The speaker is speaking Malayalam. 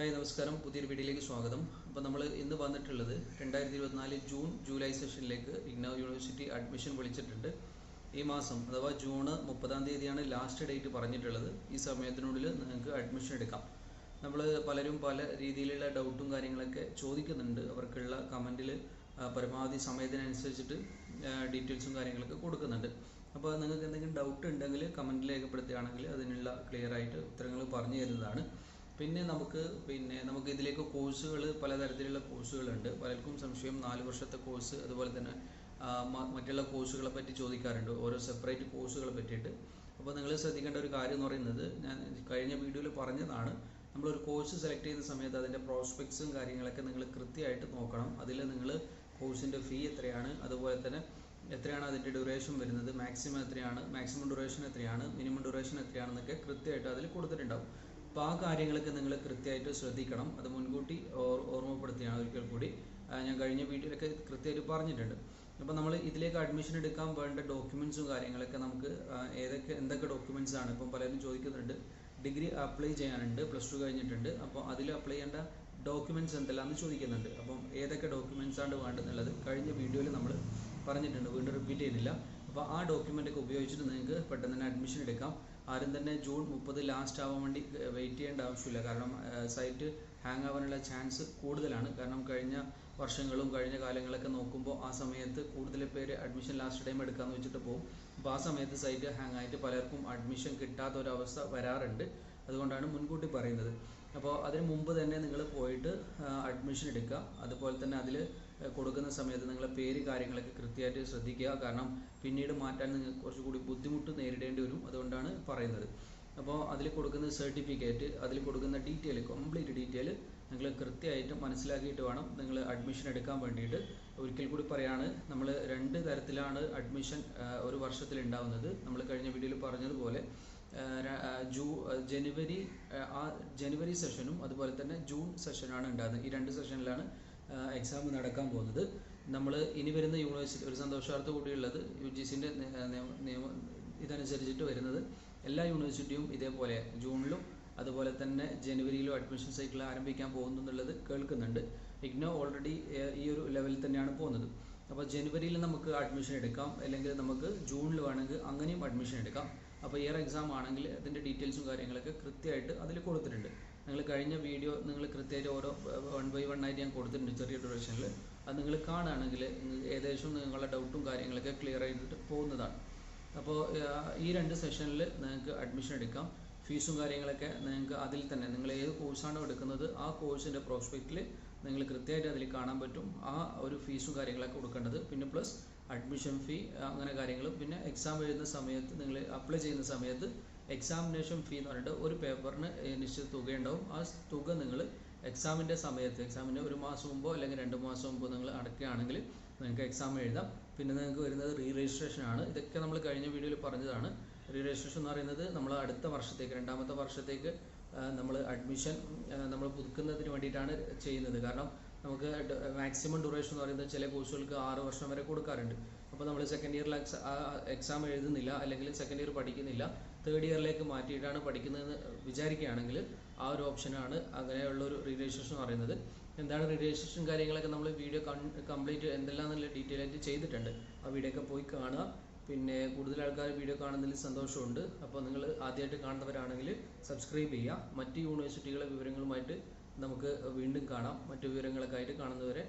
ഹായ് നമസ്കാരം. പുതിയൊരു വീഡിയോയിലേക്ക് സ്വാഗതം. അപ്പോൾ നമ്മൾ ഇന്ന് വന്നിട്ടുള്ളത് രണ്ടായിരത്തി ഇരുപത്തിനാല് ജൂൺ ജൂലൈ സെഷനിലേക്ക് ഇഗ്നോ യൂണിവേഴ്സിറ്റി അഡ്മിഷൻ വിളിച്ചിട്ടുണ്ട്. ഈ മാസം അഥവാ ജൂൺ മുപ്പതാം തീയതിയാണ് ലാസ്റ്റ് ഡേറ്റ് പറഞ്ഞിട്ടുള്ളത്. ഈ സമയത്തിനുള്ളിൽ നിങ്ങൾക്ക് അഡ്മിഷൻ എടുക്കാം. നമ്മൾ പലരും പല രീതിയിലുള്ള ഡൗട്ടും കാര്യങ്ങളൊക്കെ ചോദിക്കുന്നുണ്ട്. അവർക്കുള്ള കമന്റിൽ പരമാവധി സമയത്തിനനുസരിച്ചിട്ട് ഡീറ്റെയിൽസും കാര്യങ്ങളൊക്കെ കൊടുക്കുന്നുണ്ട്. അപ്പോൾ നിങ്ങൾക്ക് എന്തെങ്കിലും ഡൗട്ട് ഉണ്ടെങ്കിൽ കമന്റിൽ രേഖപ്പെടുത്തുകയാണെങ്കിൽ അതിനുള്ള ക്ലിയർ ആയിട്ട് ഉത്തരങ്ങൾ പറഞ്ഞു തരുന്നതാണ്. പിന്നെ നമുക്ക് പിന്നെ നമുക്ക് ഇതിലേക്ക് കോഴ്സുകൾ പലതരത്തിലുള്ള കോഴ്സുകളുണ്ട് പലർക്കും സംശയം നാല് വർഷത്തെ കോഴ്സ് അതുപോലെ തന്നെ മറ്റുള്ള കോഴ്സുകളെ പറ്റി ചോദിക്കാറുണ്ട്. ഓരോ സെപ്പറേറ്റ് കോഴ്സുകളെ പറ്റിയിട്ട്. അപ്പോൾ നിങ്ങൾ ശ്രദ്ധിക്കേണ്ട ഒരു കാര്യം എന്ന് പറയുന്നത് ഞാൻ കഴിഞ്ഞ വീഡിയോയിൽ പറഞ്ഞതാണ്. നമ്മളൊരു കോഴ്സ് സെലക്ട് ചെയ്യുന്ന സമയത്ത് അതിന്റെ പ്രോസ്പെക്ട്സും കാര്യങ്ങളൊക്കെ നിങ്ങൾ കൃത്യമായിട്ട് നോക്കണം. അതിൽ നിങ്ങൾ കോഴ്സിന്റെ ഫീ എത്രയാണ് അതുപോലെ തന്നെ എത്രയാണ് അതിന്റെ ഡ്യൂറേഷൻ വരുന്നത് മാക്സിമം എത്രയാണ് മാക്സിമം ഡ്യൂറേഷൻ എത്രയാണ് മിനിമം ഡ്യൂറേഷൻ എത്രയാണെന്നൊക്കെ കൃത്യമായിട്ട് അതിൽ കൊടുത്തിട്ടുണ്ടാവും. അപ്പോൾ ആ കാര്യങ്ങളൊക്കെ നിങ്ങൾ കൃത്യമായിട്ട് ശ്രദ്ധിക്കണം. അത് മുൻകൂട്ടി ഓർ- ഓർമ്മപ്പെടുത്തുകയാണ് ഒരിക്കൽ കൂടി. ഞാൻ കഴിഞ്ഞ വീട്ടിലൊക്കെ കൃത്യമായിട്ട് പറഞ്ഞിട്ടുണ്ട്. അപ്പോൾ നമ്മൾ ഇതിലേക്ക് അഡ്മിഷൻ എടുക്കാൻ വേണ്ട ഡോക്യുമെൻസും കാര്യങ്ങളൊക്കെ നമുക്ക് ഏതൊക്കെ എന്തൊക്കെ ഡോക്യുമെൻസ് ആണ്? ഇപ്പം പലരും ചോദിക്കുന്നുണ്ട്. ഡിഗ്രി അപ്ലൈ ചെയ്യാനുണ്ട് പ്ലസ് ടു കഴിഞ്ഞിട്ടുണ്ട്. അപ്പോൾ അതിൽ അപ്ലൈ ചെയ്യേണ്ട ഡോക്യുമെന്റ്സ് എന്തെല്ലാമെന്ന് ചോദിക്കുന്നുണ്ട്. അപ്പം ഏതൊക്കെ ഡോക്യുമെന്റ്സ് ആണ് വേണ്ടതെന്നുള്ളത് കഴിഞ്ഞ വീഡിയോയിൽ നമ്മൾ പറഞ്ഞിട്ടുണ്ട്. വീണ്ടും റിപ്പീറ്റ് ചെയ്യുന്നില്ല. അപ്പോൾ ആ ഡോക്യുമെന്റ് ഒക്കെ ഉപയോഗിച്ചിട്ട് നിങ്ങൾക്ക് പെട്ടെന്ന് തന്നെ അഡ്മിഷൻ എടുക്കാം. ആരും തന്നെ ജൂൺ മുപ്പത് ലാസ്റ്റ് ആവാൻ വേണ്ടി വെയിറ്റ് ചെയ്യേണ്ട ആവശ്യമില്ല. കാരണം സൈറ്റ് ഹാങ് ആവാനുള്ള ചാൻസ് കൂടുതലാണ്. കാരണം കഴിഞ്ഞ വർഷങ്ങളും കഴിഞ്ഞ കാലങ്ങളൊക്കെ നോക്കുമ്പോൾ ആ സമയത്ത് കൂടുതൽ പേര് അഡ്മിഷൻ ലാസ്റ്റ് ടൈം എടുക്കാമെന്ന് വെച്ചിട്ട് പോകും അപ്പോൾ ആ സമയത്ത് സൈറ്റ് ഹാങ് ആയിട്ട് പലർക്കും അഡ്മിഷൻ കിട്ടാത്ത ഒരവസ്ഥ വരാറുണ്ട്. അതുകൊണ്ടാണ് മുൻകൂട്ടി പറയുന്നത്. അപ്പോൾ അതിന് മുമ്പ് തന്നെ നിങ്ങൾ പോയിട്ട് അഡ്മിഷൻ എടുക്കുക. അതുപോലെ തന്നെ അതിൽ കൊടുക്കുന്ന സമയത്ത് നിങ്ങളെ പേര് കാര്യങ്ങളൊക്കെ കൃത്യമായിട്ട് ശ്രദ്ധിക്കുക. കാരണം പിന്നീട് മാറ്റാൻ നിങ്ങൾക്ക് കുറച്ചുകൂടി ബുദ്ധിമുട്ട് നേരിടേണ്ടി വരും. അതുകൊണ്ടാണ് പറയുന്നത്. അപ്പോൾ അതിൽ കൊടുക്കുന്ന സർട്ടിഫിക്കറ്റ് അതിൽ കൊടുക്കുന്ന ഡീറ്റെയിൽ കംപ്ലീറ്റ് ഡീറ്റെയിൽ നിങ്ങൾ കൃത്യമായിട്ട് മനസ്സിലാക്കിയിട്ട് വേണം നിങ്ങൾ അഡ്മിഷൻ എടുക്കാൻ വേണ്ടിയിട്ട്. ഒരിക്കൽ കൂടി പറയാണ് നമ്മൾ രണ്ട് തരത്തിലാണ് അഡ്മിഷൻ ഒരു വർഷത്തിൽ ഉണ്ടാവുന്നത്. നമ്മൾ കഴിഞ്ഞ വീഡിയോയിൽ പറഞ്ഞതുപോലെ ജൂ ജനുവരി ആ, ജനുവരി സെഷനും അതുപോലെ തന്നെ ജൂൺ സെഷനാണ് ഉണ്ടാകുന്നത്. ഈ രണ്ട് സെഷനിലാണ് എക്സാം നടക്കാൻ പോകുന്നത്. നമ്മൾ ഇനി വരുന്ന യൂണിവേഴ്സിറ്റി ഒരു സന്തോഷാർത്ഥ കൂടിയുള്ളത് യു ജി സിന്റെ ഇതനുസരിച്ചിട്ട് വരുന്നത് എല്ലാ യൂണിവേഴ്സിറ്റിയും ഇതേപോലെ ജൂണിലും അതുപോലെ തന്നെ ജനുവരിയിലും അഡ്മിഷൻ സൈക്കിൾ ആരംഭിക്കാൻ പോകുന്നു എന്നുള്ളത് കേൾക്കുന്നുണ്ട്. ഇഗ്നോ ഓൾറെഡി ഈ ഒരു ലെവലിൽ തന്നെയാണ് പോകുന്നത്. അപ്പോൾ ജനുവരിയിൽ നമുക്ക് അഡ്മിഷൻ എടുക്കാം അല്ലെങ്കിൽ നമുക്ക് ജൂണിൽ വേണമെങ്കിൽ അങ്ങനെയും അഡ്മിഷൻ എടുക്കാം. അപ്പോൾ ഇയർ എക്സാം ആണെങ്കിൽ അതിന്റെ ഡീറ്റെയിൽസും കാര്യങ്ങളൊക്കെ കൃത്യമായിട്ട് അതിൽ കൊടുത്തിട്ടുണ്ട്. നിങ്ങൾ കഴിഞ്ഞ വീഡിയോ നിങ്ങൾ കൃത്യമായിട്ട് ഓരോ വൺ ബൈ വൺ ആയിട്ട് ഞാൻ കൊടുത്തിട്ടുണ്ട് ചെറിയ ഡ്യൂറേഷനിൽ അത് നിങ്ങൾ കാണുകയാണെങ്കിൽ ഏകദേശം നിങ്ങളുടെ ഡൗട്ടും കാര്യങ്ങളൊക്കെ ക്ലിയർ ആയിട്ട് പോകുന്നതാണ്. അപ്പോൾ ഈ രണ്ട് സെഷനിൽ നിങ്ങൾക്ക് അഡ്മിഷൻ എടുക്കാം. ഫീസും കാര്യങ്ങളൊക്കെ നിങ്ങൾക്ക് അതിൽ തന്നെ. നിങ്ങൾ ഏത് കോഴ്സാണോ എടുക്കുന്നത് ആ കോഴ്സിന്റെ പ്രോസ്പെക്റ്റിൽ നിങ്ങൾ കൃത്യമായിട്ട് അതിൽ കാണാൻ പറ്റും. ആ ഒരു ഫീസും കാര്യങ്ങളൊക്കെ കൊടുക്കേണ്ടത്. പിന്നെ പ്ലസ് അഡ്മിഷൻ ഫീ അങ്ങനെ കാര്യങ്ങളും. പിന്നെ എക്സാം എഴുതുന്ന സമയത്ത് നിങ്ങൾ അപ്ലൈ ചെയ്യുന്ന സമയത്ത് എക്സാമിനേഷൻ ഫീ എന്ന് പറഞ്ഞിട്ട് ഒരു പേപ്പറിന് നിശ്ചിത തുകയുണ്ടാവും ആ തുക നിങ്ങൾ എക്സാമിന്റെ സമയത്ത് എക്സാമിന് ഒരു മാസം മുമ്പോ അല്ലെങ്കിൽ രണ്ട് മാസം മുമ്പോ നിങ്ങൾ അടയ്ക്കുകയാണെങ്കിൽ നിങ്ങൾക്ക് എക്സാം എഴുതാം. പിന്നെ നിങ്ങൾക്ക് വരുന്നത് റീ രജിസ്ട്രേഷൻ ആണ്. ഇതൊക്കെ നമ്മൾ കഴിഞ്ഞ വീഡിയോയിൽ പറഞ്ഞതാണ്. റീ രജിസ്ട്രേഷൻ എന്ന് പറയുന്നത് നമ്മൾ അടുത്ത വർഷത്തേക്ക് രണ്ടാമത്തെ വർഷത്തേക്ക് നമ്മൾ അഡ്മിഷൻ നമ്മൾ പുതുക്കുന്നതിന് വേണ്ടിയിട്ടാണ് ചെയ്യുന്നത്. കാരണം നമുക്ക് മാക്സിമം ഡ്യൂറേഷൻ എന്ന് പറയുന്നത് ചില കോഴ്സുകൾക്ക് ആറ് വർഷം വരെ കൊടുക്കാറുണ്ട്. അപ്പോൾ നമ്മൾ സെക്കൻഡ് ഇയറിൽ എക്സാം എഴുതുന്നില്ല അല്ലെങ്കിൽ സെക്കൻഡ് ഇയർ പഠിക്കുന്നില്ല തേർഡ് ഇയറിലേക്ക് മാറ്റിയിട്ടാണ് പഠിക്കുന്നതെന്ന് വിചാരിക്കുകയാണെങ്കിൽ ആ ഒരു ഓപ്ഷനാണ് അങ്ങനെയുള്ള ഒരു റിജിസ്ട്രേഷൻ പറയുന്നത്. എന്താണ് റിജിസ്ട്രേഷൻ കാര്യങ്ങളൊക്കെ നമ്മൾ വീഡിയോ കംപ്ലീറ്റ് എന്തെല്ലാം നല്ല ഡീറ്റെയിൽ ആയിട്ട് ചെയ്തിട്ടുണ്ട്. ആ വീഡിയോ ഒക്കെ പോയി കാണുക. പിന്നെ കൂടുതൽ ആൾക്കാർ വീഡിയോ കാണുന്നതിൽ സന്തോഷമുണ്ട്. അപ്പോൾ നിങ്ങൾ ആദ്യമായിട്ട് കാണുന്നവരാണെങ്കിൽ സബ്സ്ക്രൈബ് ചെയ്യുക. മറ്റ് യൂണിവേഴ്സിറ്റികളെ വിവരങ്ങളുമായിട്ട് നമുക്ക് വീണ്ടും കാണാം. മറ്റു വിവരങ്ങളൊക്കെ ആയിട്ട് കാണുന്നവരെ